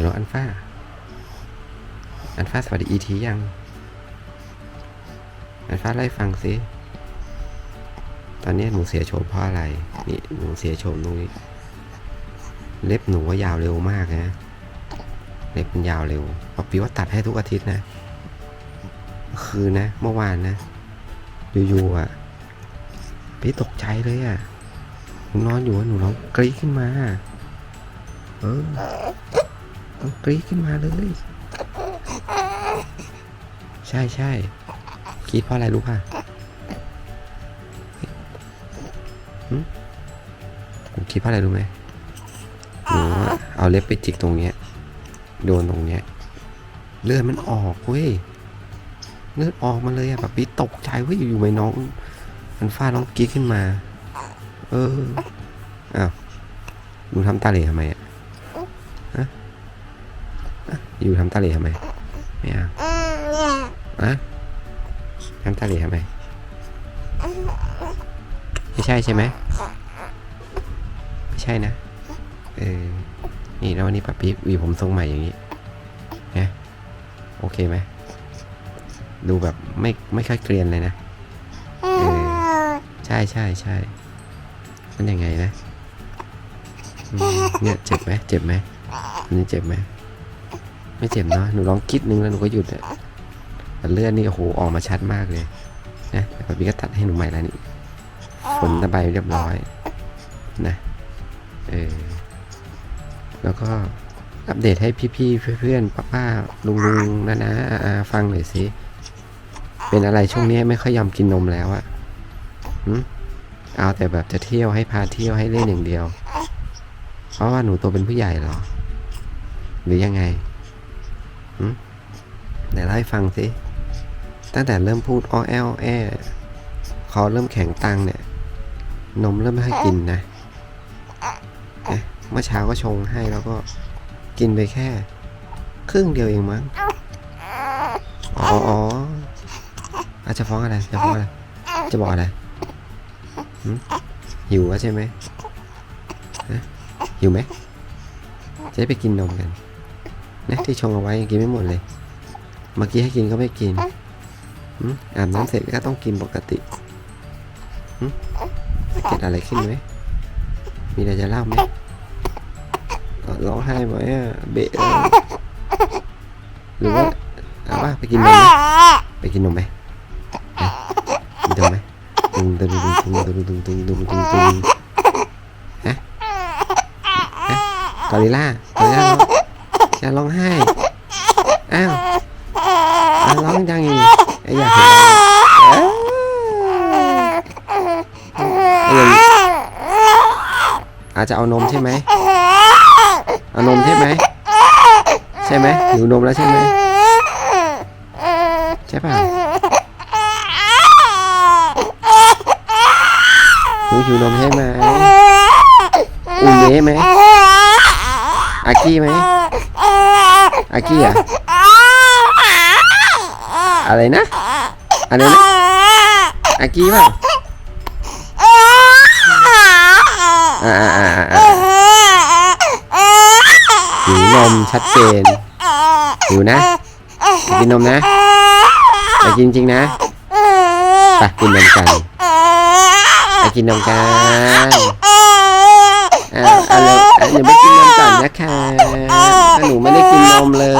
ฮัลโหลอันฟ้า อันฟ้าสวัสดีอีทียัง อันฟ้าไล่ฟังสิ ตอนนี้หนูเสียโฉมเพราะอะไร นี่หนูเสียโฉมตรงนี้ เล็บหนูว่ายาวเร็วมากนะ เล็บมันยาวเร็วปอปีว่าตัดให้ทุกอาทิตย์นะเมื่อคืนนะ เมื่อวานนะ อยู่ๆอะพี่ตกใจเลยอะ หนูนอนอยู่อะหนูร้องกรี๊ดขึ้นมา เออ ต้องกรี๊ดขึ้นมาเลย ใช่ใช่กรี๊ดเพราะอะไรรู้ป่ะผมคิดเพราะอะไรรู้ไหมหนูเอาเล็บไปจิกตรงเนี้ย โดนตรงเนี้ย เลือดมันออกเว้ย เลือดออกมาเลยอะแบบปีตกใจเว้ยอยู่ๆไม่น้อง มันฟาดน้องกรี๊ดขึ้นมา เออ อ้าวหนูทำตาเหล่ทำไมอะฮะ อะอยู่ทำตาเหล่ทำไมไม่เอาอะทำตาเหล่ทำไมไม่ใช่ใช่ไหมไม่ใช่นะเออนี่แล้ววันนี้ป้าปิ๊บวีผมทรงใหม่อย่างนี้นะโอเคไหมดูแบบไม่ไม่ค่อยเกรียนเลยนะเออใช่ใช่ใช่มันยังไงนะอืมเนี่ยเจ็บไหมเจ็บไหมอันนี่เจ็บไหม ไม่เจ็บเนาะหนูลองคิดนึงแล้วหนูก็หยุดอะแต่เลือดนี่โอ้โหออกมาชัดมากเลยนะแต่พี่ก็ตัดให้หนูใหม่แล้วนี่ฝนตะไบเรียบร้อยนะเออแล้วก็อัปเดตให้พี่ๆเพื่อนๆป้าๆลุงๆนะนะอาๆฟังหน่อยสิเป็นอะไรช่วงนี้ไม่ค่อยยอมกินนมแล้วอะหืมเอาแต่แบบจะเที่ยวให้พาเที่ยวให้เล่นอย่างเดียว เพราะว่าหนูโตเป็นผู้ใหญ่หรอ หรือยังไง ไหนเล่าให้ฟังสิ ตั้งแต่เริ่มพูดอ้อแอลแอคอเริ่มแข็งตังเนี่ย นมเริ่มไม่ให้กินนะนะเมื่อเช้าก็ชงให้แล้วก็กินไปแค่ ครึ่งเดียวเองมั้ง อ๋ออ๋ออาจจะฟ้องอะไร จะฟ้องอะไร จะบอกอะไรหิวแล้วใช่ไหมฮะหิวไหม จะได้ไปกินนมกัน นะที่ชงเอาไว้ยังกินไม่หมดเลยเมื่อกี้ให้กินก็ไม่กินหึอาบน้ำเสร็จก็ต้องกินปกติหึเกิดอะไรขึ้นไหมมีอะไรจะเล่าไหมเอ่อร้องไห้ไหมอะเบะเลยหรือว่าเอาว่าไปกินนมไหมไปกินนมไหมนะกินนมไหมตึงตึงตึงตึงตึงตึงตึงตึงตึงตึงฮะฮะกอริลล่ากอริลล่าร้ องอย่าร้องไห้ อ้าวอ้าวร้องจังอีกไอ้อยากเห็นเอ้ยไอ้ยังอาจจะเอานมใช่ไหมเอานมใช่ไหมใช่ไหมหิวนมแล้วใช่ไหมใช่ป่ะหนูหิวนมใช่ไหมอูเย่ไหม อากี้ไหมอากี้อะอะไรนะอะไรนะอากี้เปล่าอ่าอ่าอ่าอ่าหิวนมชัดเจนหิวนะกินนมนะอยากกินจริงนะไปกินนมกันไปกินนมกันอ่า อะไรอะเดี๋ยวไปกินนมก่อนนะคะถ้าหนูไม่ได้กินนมเลย